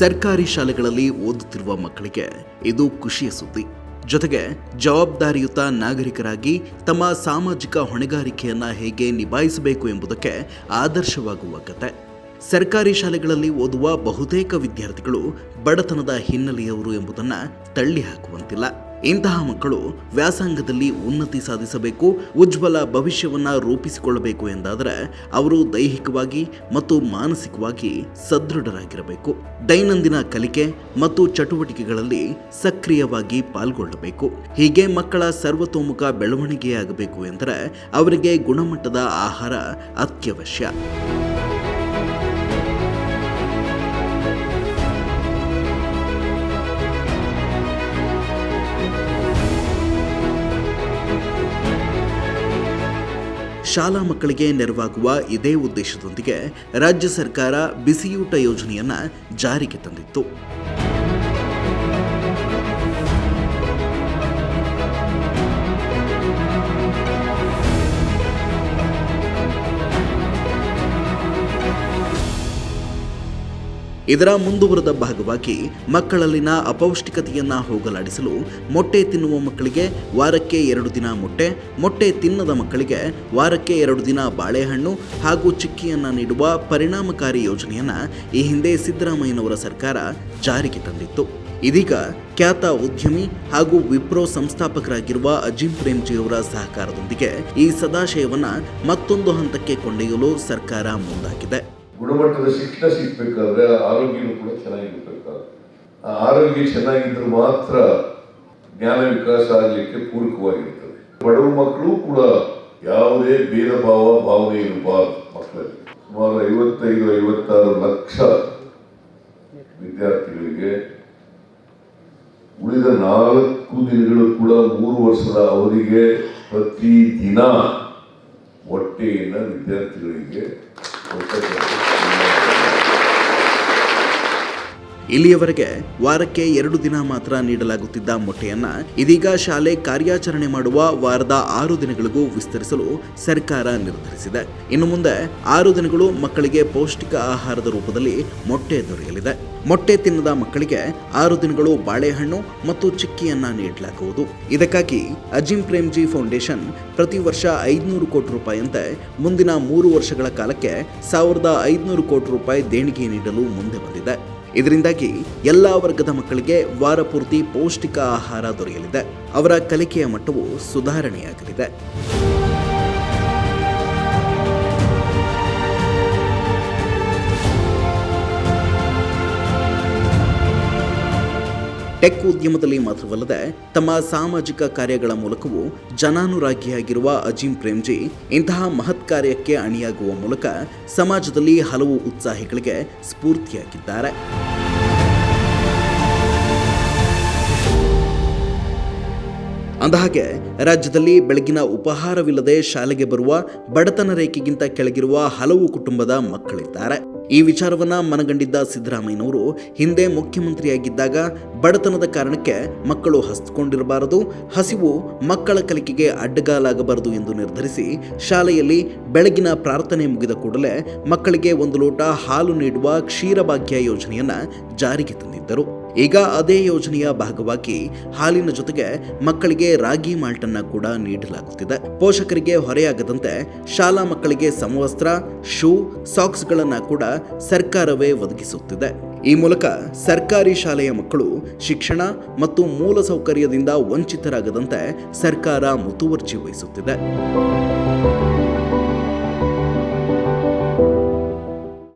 ಸರ್ಕಾರಿ ಶಾಲೆಗಳಲ್ಲಿ ಓದುತ್ತಿರುವ ಮಕ್ಕಳಿಗೆ ಇದು ಖುಷಿಯ ಸುದ್ದಿ. ಜೊತೆಗೆ ಜವಾಬ್ದಾರಿಯುತ ನಾಗರಿಕರಾಗಿ ತಮ್ಮ ಸಾಮಾಜಿಕ ಹೊಣೆಗಾರಿಕೆಯನ್ನು ಹೇಗೆ ನಿಭಾಯಿಸಬೇಕು ಎಂಬುದಕ್ಕೆ ಆದರ್ಶವಾಗುವ ಕತೆ. ಸರ್ಕಾರಿ ಶಾಲೆಗಳಲ್ಲಿ ಓದುವ ಬಹುತೇಕ ವಿದ್ಯಾರ್ಥಿಗಳು ಬಡತನದ ಹಿನ್ನೆಲೆಯವರು ಎಂಬುದನ್ನು ತಳ್ಳಿ ಹಾಕುವಂತಿಲ್ಲ ಇಂತಹ ಮಕ್ಕಳು ವ್ಯಾಸಂಗದಲ್ಲಿ ಉನ್ನತಿ ಸಾಧಿಸಬೇಕು, ಉಜ್ವಲ ಭವಿಷ್ಯವನ್ನ ರೂಪಿಸಿಕೊಳ್ಳಬೇಕು ಎಂದಾದರೆ ಅವರು ದೈಹಿಕವಾಗಿ ಮತ್ತು ಮಾನಸಿಕವಾಗಿ ಸದೃಢರಾಗಿರಬೇಕು. ದೈನಂದಿನ ಕಲಿಕೆ ಮತ್ತು ಚಟುವಟಿಕೆಗಳಲ್ಲಿ ಸಕ್ರಿಯವಾಗಿ ಪಾಲ್ಗೊಳ್ಳಬೇಕು. ಹೀಗೆ ಮಕ್ಕಳ ಸರ್ವತೋಮುಖ ಬೆಳವಣಿಗೆಯಾಗಬೇಕು ಎಂದರೆ ಅವರಿಗೆ ಗುಣಮಟ್ಟದ ಆಹಾರ ಅತ್ಯವಶ್ಯ. ಶಾಲಾ ಮಕ್ಕಳಿಗೆ ನೆರವಾಗುವ ಇದೇ ಉದ್ದೇಶದೊಂದಿಗೆ ರಾಜ್ಯ ಸರ್ಕಾರ ಬಿಸಿಯೂಟ ಯೋಜನೆಯನ್ನು ಜಾರಿಗೆ ತಂದಿತ್ತು. ಇದರ ಮುಂದುವರೆದ ಭಾಗವಾಗಿ ಮಕ್ಕಳಲ್ಲಿನ ಅಪೌಷ್ಟಿಕತೆಯನ್ನು ಹೋಗಲಾಡಿಸಲು ಮೊಟ್ಟೆ ತಿನ್ನುವ ಮಕ್ಕಳಿಗೆ ವಾರಕ್ಕೆ ಎರಡು ದಿನ ಮೊಟ್ಟೆ ಮೊಟ್ಟೆ ತಿನ್ನದ ಮಕ್ಕಳಿಗೆ ವಾರಕ್ಕೆ ಎರಡು ದಿನ ಬಾಳೆಹಣ್ಣು ಹಾಗೂ ಚಿಕ್ಕಿಯನ್ನು ನೀಡುವ ಪರಿಣಾಮಕಾರಿ ಯೋಜನೆಯನ್ನು ಈ ಹಿಂದೆ ಸಿದ್ದರಾಮಯ್ಯನವರ ಸರ್ಕಾರ ಜಾರಿಗೆ ತಂದಿತ್ತು. ಇದೀಗ ಖ್ಯಾತ ಉದ್ಯಮಿ ಹಾಗೂ ವಿಪ್ರೋ ಸಂಸ್ಥಾಪಕರಾಗಿರುವ ಅಜಿಂ ಪ್ರೇಮ್ಜಿಯವರ ಸಹಕಾರದೊಂದಿಗೆ ಈ ಸದಾಶಯವನ್ನು ಮತ್ತೊಂದು ಹಂತಕ್ಕೆ ಕೊಂಡೊಯ್ಯಲು ಸರ್ಕಾರ ಮುಂದಾಗಿದೆ. ಗುಣಮಟ್ಟದ ಶಿಕ್ಷಣ ಸಿಗ್ಬೇಕಾದ್ರೆ ಆರೋಗ್ಯನೂ ಕೂಡ ಚೆನ್ನಾಗಿರ್ಬೇಕಾಗುತ್ತೆ. ಆ ಆರೋಗ್ಯ ಚೆನ್ನಾಗಿದ್ರೆ ಮಾತ್ರ ಜ್ಞಾನ ವಿಕಾಸ ಆಗಲಿಕ್ಕೆ ಪೂರಕವಾಗಿರ್ತದೆ. ಬಡವ ಮಕ್ಕಳು ಕೂಡ ಯಾವುದೇ ಭೇದ ಭಾವ ಭಾವನೆ ಇರಬಾರದು ಮಕ್ಕಳಲ್ಲಿ. ಸುಮಾರು ಐವತ್ತೈದು, ಐವತ್ತಾರು ಲಕ್ಷ ವಿದ್ಯಾರ್ಥಿಗಳಿಗೆ ಉಳಿದ ನಾಲ್ಕು ದಿನಗಳು ಕೂಡ ಮೂರು ವರ್ಷದ ಅವಧಿಗೆ ಪ್ರತಿ ದಿನ ಹೊಟ್ಟೆಯನ್ನು ವಿದ್ಯಾರ್ಥಿಗಳಿಗೆ ಇಲ್ಲಿಯವರೆಗೆ ವಾರಕ್ಕೆ ಎರಡು ದಿನ ಮಾತ್ರ ನೀಡಲಾಗುತ್ತಿದ್ದ ಮೊಟ್ಟೆಯನ್ನ ಇದೀಗ ಶಾಲೆ ಕಾರ್ಯಾಚರಣೆ ಮಾಡುವ ವಾರದ ಆರು ದಿನಗಳಿಗೂ ವಿಸ್ತರಿಸಲು ಸರ್ಕಾರ ನಿರ್ಧರಿಸಿದೆ. ಇನ್ನು ಮುಂದೆ ಆರು ದಿನಗಳು ಮಕ್ಕಳಿಗೆ ಪೌಷ್ಟಿಕ ಆಹಾರದ ರೂಪದಲ್ಲಿ ಮೊಟ್ಟೆ ದೊರೆಯಲಿದೆ. ಮೊಟ್ಟೆ ತಿನ್ನದ ಮಕ್ಕಳಿಗೆ ಆರು ದಿನಗಳು ಬಾಳೆಹಣ್ಣು ಮತ್ತು ಚಿಕ್ಕಿಯನ್ನ ನೀಡಲಾಗುವುದು. ಇದಕ್ಕಾಗಿ ಅಜಿಂ ಪ್ರೇಮ್ಜಿ ಫೌಂಡೇಶನ್ ಪ್ರತಿ ವರ್ಷ ಐದುನೂರು ಕೋಟಿ ರೂಪಾಯಿಯಂತೆ ಮುಂದಿನ ಮೂರು ವರ್ಷಗಳ ಕಾಲಕ್ಕೆ ಸಾವಿರದ ಐದುನೂರು ಕೋಟಿ ರೂಪಾಯಿ ದೇಣಿಗೆ ನೀಡಲು ಮುಂದೆ ಬಂದಿದೆ. ಇದರಿಂದಾಗಿ ಎಲ್ಲ ವರ್ಗದ ಮಕ್ಕಳಿಗೆ ವಾರಪೂರ್ತಿ ಪೌಷ್ಟಿಕ ಆಹಾರ ದೊರೆಯಲಿದೆ. ಅವರ ಕಲಿಕೆಯ ಮಟ್ಟವು ಸುಧಾರಣೆಯಾಗಲಿದೆ. ಟೆಕ್ ಉದ್ಯಮದಲ್ಲಿ ಮಾತ್ರವಲ್ಲದೆ ತಮ್ಮ ಸಾಮಾಜಿಕ ಕಾರ್ಯಗಳ ಮೂಲಕವೂ ಜನಾನುರಾಗಿಯಾಗಿರುವ ಅಜಿಂ ಪ್ರೇಮ್ಜಿ ಇಂತಹ ಮಹತ್ ಕಾರ್ಯಕ್ಕೆ ಅಣಿಯಾಗುವ ಮೂಲಕ ಸಮಾಜದಲ್ಲಿ ಹಲವು ಉತ್ಸಾಹಿಗಳಿಗೆ ಸ್ಫೂರ್ತಿಯಾಗಿದ್ದಾರೆ. ಅಂದಹಾಗೆ, ರಾಜ್ಯದಲ್ಲಿ ಬೆಳಗಿನ ಉಪಹಾರವಿಲ್ಲದೆ ಶಾಲೆಗೆ ಬರುವ ಬಡತನ ರೇಖೆಗಿಂತ ಕೆಳಗಿರುವ ಹಲವು ಕುಟುಂಬದ ಮಕ್ಕಳಿದ್ದಾರೆ. ಈ ವಿಚಾರವನ್ನ ಮನಗಂಡಿದ್ದ ಸಿದ್ದರಾಮಯ್ಯನವರು ಹಿಂದೆ ಮುಖ್ಯಮಂತ್ರಿಯಾಗಿದ್ದಾಗ ಬಡತನದ ಕಾರಣಕ್ಕೆ ಮಕ್ಕಳು ಹಸ್ಕೊಂಡಿರಬಾರದು, ಹಸಿವು ಮಕ್ಕಳ ಕಲಿಕೆಗೆ ಅಡ್ಡಗಾಲಾಗಬಾರದು ಎಂದು ನಿರ್ಧರಿಸಿ ಶಾಲೆಯಲ್ಲಿ ಬೆಳಗಿನ ಪ್ರಾರ್ಥನೆ ಮುಗಿದ ಕೂಡಲೇ ಮಕ್ಕಳಿಗೆ ಒಂದು ಲೋಟ ಹಾಲು ನೀಡುವ ಕ್ಷೀರಭಾಗ್ಯ ಯೋಜನೆಯನ್ನು ಜಾರಿಗೆ ತಂದಿದ್ದರು. ಈಗ ಅದೇ ಯೋಜನೆಯ ಭಾಗವಾಗಿ ಹಾಲಿನ ಜೊತೆಗೆ ಮಕ್ಕಳಿಗೆ ರಾಗಿ ಮಾಲ್ಟನ್ನ ಕೂಡ ನೀಡಲಾಗುತ್ತಿದೆ. ಪೋಷಕರಿಗೆ ಹೊರೆಯಾಗದಂತೆ ಶಾಲಾ ಮಕ್ಕಳಿಗೆ ಸಮವಸ್ತ್ರ, ಶೂ, ಸಾಕ್ಸ್ಗಳನ್ನ ಕೂಡ ಸರ್ಕಾರವೇ ಒದಗಿಸುತ್ತಿದೆ. ಈ ಮೂಲಕ ಸರ್ಕಾರಿ ಶಾಲೆಯ ಮಕ್ಕಳು ಶಿಕ್ಷಣ ಮತ್ತು ಮೂಲ ಸೌಕರ್ಯದಿಂದ ವಂಚಿತರಾಗದಂತೆ ಸರ್ಕಾರ ಮುತುವರ್ಜಿ ವಹಿಸುತ್ತಿದೆ.